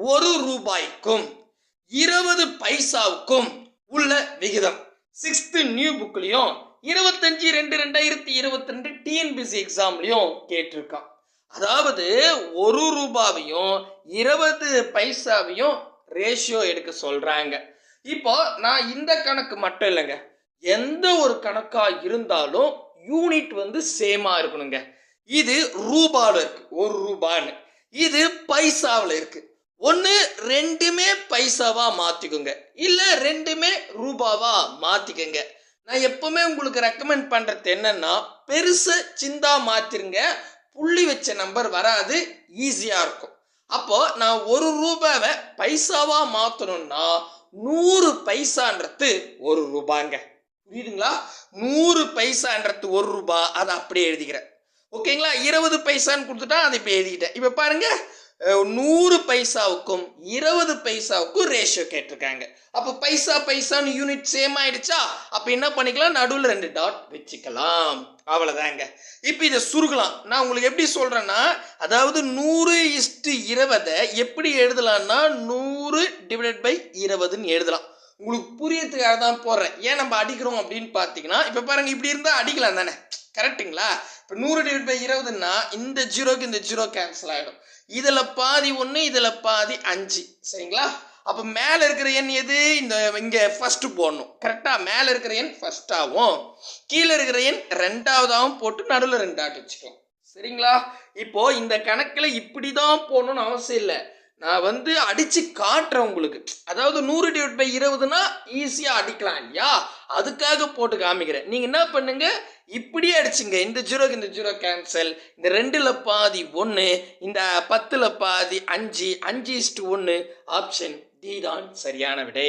ஒரு ரூபாய்க்கும் இருபது பைசாவுக்கும் உள்ள விகிதம். சிக்ஸ்த்து நியூ புக்லையும் இருபத்தஞ்சு ரெண்டு ரெண்டாயிரத்தி இருபத்தி ரெண்டு டிஎன்பிசி எக்ஸாம்லையும் கேட்டிருக்கான். அதாவது ஒரு ரூபாவையும் இருபது பைசாவையும் ரேஷியோ எடுக்க சொல்றாங்க. இப்போ நான் இந்த கணக்கு மட்டும் இல்லைங்க. எந்த ஒரு கணக்கா இருந்தாலும் யூனிட் வந்து சேமா இருக்கணுங்க. இது ரூபாவில் இருக்கு. ஒரு ரூபான்னு. இது பைசாவில் இருக்கு. ஒன்று ரெண்டுமே பைசாவா மாத்திக்கோங்க. இல்ல ரெண்டுமே ரூபாவா மாத்திக்கோங்க. நான் எப்பவுமே உங்களுக்கு ரெக்கமெண்ட் பண்றது என்னன்னா பெருசு சிந்தா மாத்திருங்க. புள்ளி வச்ச நம்பர் வராது ஈஸியா இருக்கும். அப்போ நான் ஒரு ரூபாவை பைசாவா மாத்தணும்னா நூறு பைசான்றது ஒரு ரூபாங்க. புரியுதுங்களா? நூறு பைசான்றது ஒரு ரூபா அதை அப்படியே எழுதிக்கிறேன். ஓகேங்களா? இருபது பைசான்னு கொடுத்துட்டா அதை இப்போ எழுதிக்கிட்டேன். இப்போ பாருங்கள் நூறு பைசாவுக்கும் இருபது பைசாவுக்கும் ரேஷியோ கேட்டிருக்காங்க. அப்போ பைசா பைசான்னு யூனிட் சேம் ஆயிடுச்சா? அப்போ என்ன பண்ணிக்கலாம்? நடுவில் ரெண்டு டாட் வச்சுக்கலாம். அவ்வளோதாங்க இப்போ இதை சுருக்கலாம். நான் உங்களுக்கு எப்படி சொல்கிறேன்னா அதாவது நூறு இஸ்டு இருபதை எப்படி எழுதலாம்னா நூறு டிவைடட் பை இருபதுன்னு எழுதலாம். உங்களுக்கு புரியறதுக்காக தான் போடுறேன். ஏன் நம்ம அடிக்கிறோம் அப்படின்னு பார்த்தீங்கன்னா இப்போ பாருங்க இப்படி இருந்தால் அடிக்கலாம் தானே. கரெக்ட்டுங்களா இப்போ நூறு டிவைட் பை இருபதுன்னா இந்த ஜீரோக்கு இந்த ஜீரோ கேன்சல் ஆகிடும் இதில் பாதி ஒன்று இதில் பாதி அஞ்சு. சரிங்களா? அப்போ மேலே இருக்கிற எண் எது? இந்த இங்கே ஃபஸ்ட்டு போடணும். கரெக்டாக மேலே இருக்கிற எண் ஃபஸ்ட்டாகவும் கீழே இருக்கிற எண் ரெண்டாவதாகவும் போட்டு நடுவில் ரெண்டாட்டு வச்சுக்கலாம். சரிங்களா? இப்போ இந்த கணக்கில் இப்படி தான் போடணும்னு அவசியம் இல்லை. நான் வந்து அடித்து காட்டுறேன் உங்களுக்கு. அதாவது நூறு டிவைட் பை இருபதுனா ஈஸியாக அடிக்கலாம் இல்லையா? அதுக்காக போட்டு காமிக்கிறேன். நீங்கள் என்ன பண்ணுங்கள் இப்படியே அடிச்சுங்க. இந்த ஜீரோக்கு இந்த ஜீரோ கேன்சல் இந்த ரெண்டுல பாதி ஒன்று இந்த பத்தில் பாதி அஞ்சு அஞ்சு இஸ்டு ஒன்று ஆப்ஷன் டி தான் சரியான விடை.